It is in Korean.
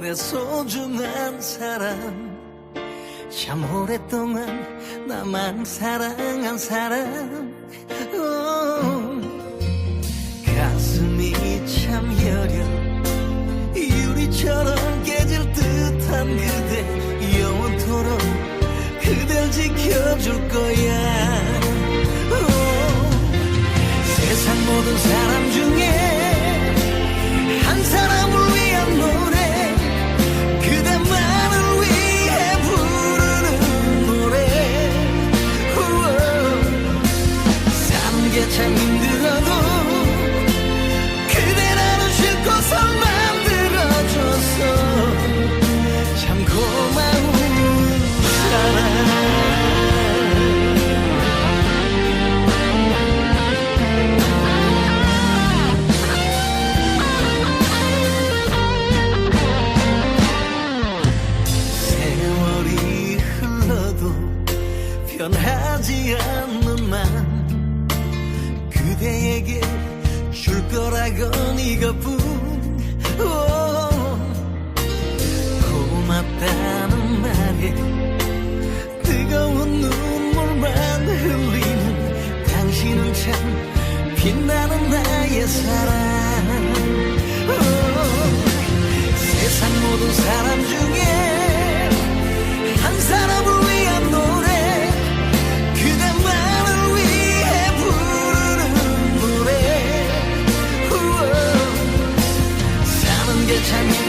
그래 소중한 사람. 참 오랫동안 나만 사랑한 사람. 오, 가슴이 참 여려. 유리처럼 깨질 듯한 그대. 영원토록 그댈 지켜줄 거야. 오, 세상 모든 사람 참 힘들어도 그대라는 쉴 곳을 만들어줘서 참 고마운 사람. 변하지 않는 맘 그대에게 줄 거라곤 이것뿐. 오, 고맙다는 말에 뜨거운 눈물만 흘리는 당신은 참 빛나는 나의 사랑. 오, 세상 모든 사람 중에 사